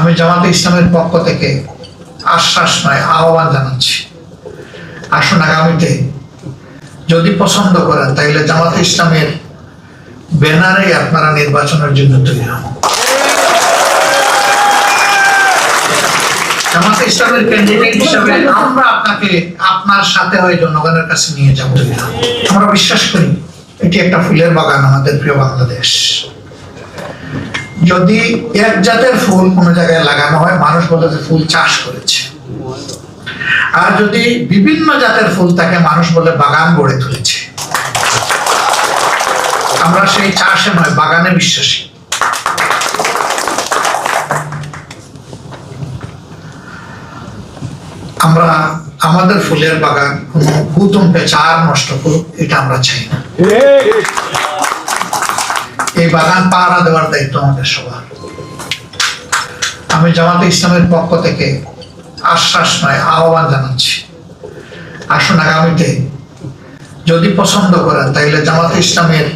আমি জামাতে ইসলামের পক্ষ থেকে আশ্বাস নয়, আহ্বান জানাচ্ছি। আসুন আগামীতে যদি পছন্দ করেন তাহলে জামাতে ইসলামের ব্যানারে আপনারা নির্বাচনের জন্য তৈরি হন। আমরা আপনাকে আপনার সাথে কাছে নিয়ে আমরা বিশ্বাস করি, এটি একটা ফুলের বাগান আমাদের প্রিয় বাংলাদেশ। যদি এক জাতের ফুল কোনো জায়গায় লাগানো হয়, মানুষ বলে যে ফুল চাষ করেছে। আর যদি বিভিন্ন জাতের ফুল তাকে মানুষ বলে বাগান গড়ে তুলেছে। আমরা সেই চাষে নয়, বাগানে বিশ্বাসী। আমরা, আমাদের ফুলের বাগান কোনো হুতুম পেঁচার নষ্ট করুক এটা আমরা চাই না। এই বাগান পাহারা দেওয়ার দায়িত্ব আমাদের সবার। আমি জামাতে ইসলামের পক্ষ থেকে আশ্বাস নয়, আহ্বান জানাচ্ছি। আসুন আগামীতে যদি পছন্দ করেন তাহলে জামাতে ইসলামের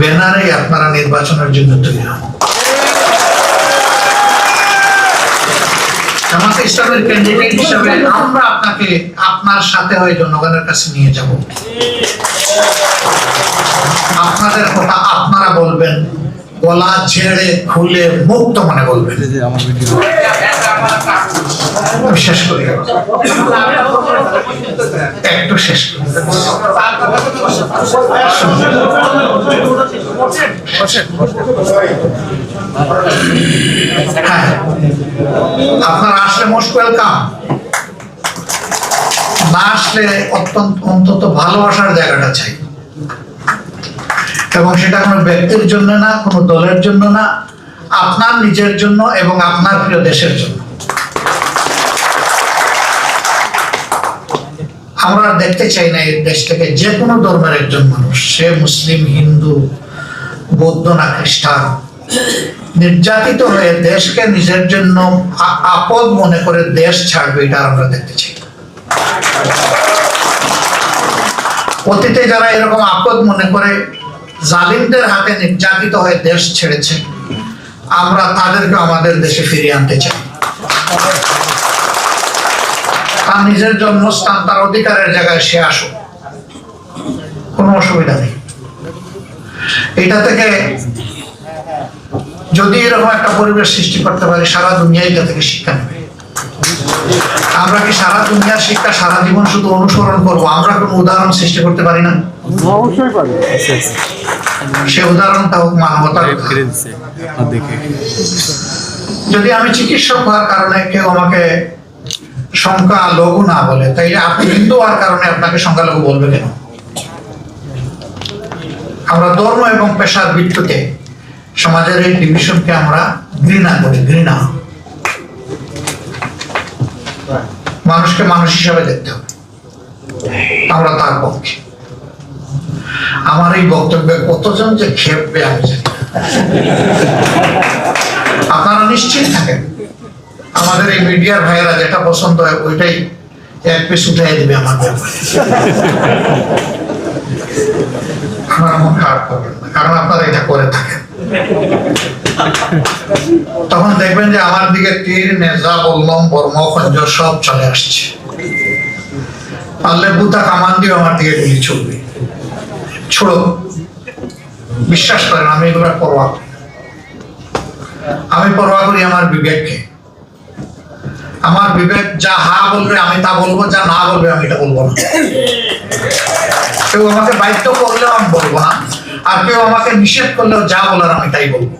ব্যানারে আপনারা নির্বাচনের জন্য তৈরি হন। ইসলামের ক্যান্ডিডেট হিসাবে আমরা আপনাকে আপনার সাথে হয়ে জনগণের কাছে নিয়ে যাব। আপনাদের কথা আপনারা বলবেন গলা ছেড়ে খুলে মুক্ত মনে বলবেন। আমি শেষ করি একটু শেষ হ্যাঁ। আপনারা আসলে মোস্ট ওয়েলকাম। না আসলে অত্যন্ত, অন্তত ভালোবাসার জায়গাটা চাই। এবং সেটা কোনো ব্যক্তির জন্য না, কোনো দলের জন্য না, আপনার নিজের জন্য এবং আপনার প্রিয় দেশের জন্য। আমরা দেখতে চাই না এই দেশ থেকে যে কোনো ধর্মের একজন মানুষ, সে মুসলিম, হিন্দু, বৌদ্ধ না খ্রিস্টান, নির্যাতিত হয়ে দেশকে নিজের জন্য আপদ মনে করে দেশ ছাড়বে, এটা আমরা দেখতে চাই অতীতে যারা এরকম আপদ মনে করে জালিমদের হাতে নির্যাতিত হয়ে দেশ ছেড়েছে, আমরা তাদেরকে আমাদের দেশে ফিরিয়ে আনতে চাই। তার নিজের জন্মস্থান তার অধিকারের জায়গায় সে আসুক। কোনো অসুবিধা নেই। এটা থেকে যদি এরকম একটা পরিবেশ সৃষ্টি করতে পারি সারা দুনিয়া এটা থেকে শিক্ষা নেবে। আমরা কি সারা দুনিয়ার শিক্ষা সারা জীবন শুধু অনুসরণ করব? আমরা কোনো উদাহরণ সৃষ্টি করতে পারি না? অবশ্যই পারে। সে উদাহরণটা হোক মানবতার যদি আমি চিকিৎসক হওয়ার কারণে কেউ আমাকে সংখ্যা লঘু না বলে, তাইলে আপনি হিন্দু হওয়ার কারণে আপনাকে সংখ্যালঘু বলবে কেন? আমরা ধর্ম এবং পেশার ভিত্তিতে সমাজের এই ডিভিশনকে আমরা ঘৃণা করি ঘৃণা। মানুষকে মানুষ হিসাবে দেখতে হবে। আমরা তার পক্ষে। আমার এই বক্তব্যে কতজন যে খেপবে আমি আপনারা নিশ্চিত থাকেন। আমাদের এই মিডিয়ার ভাইয়েরা যেটা পছন্দ হয় ওইটাই এক পিস উঠাই দিবে আমার ব্যাপারে। মন খারাপ করবেন না, কারণ আপনারা এটা করে থাকেন। তখন দেখবেন যে আমার দিকে তীর নেজা বললম বর্ম খঞ্জর সব চলে আসছে। পারলে বুতা কামান দিয়ে আমার দিকে গুলি ছুটবে ছোড়ো। বিশ্বাস করেন, আমি এগুলো পরোয়া আমি পরোয়া করি আমার বিবেককে। আমার বিবেক যা হা বলবে, আমি তা বলব, যা না বলবে, আমি এটা বলব না। কেউ আমাকে বাধ্য করলেও আমি বলব না, আর কেউ আমাকে নিষেধ করলেও যা বলার আমি তাই বলব।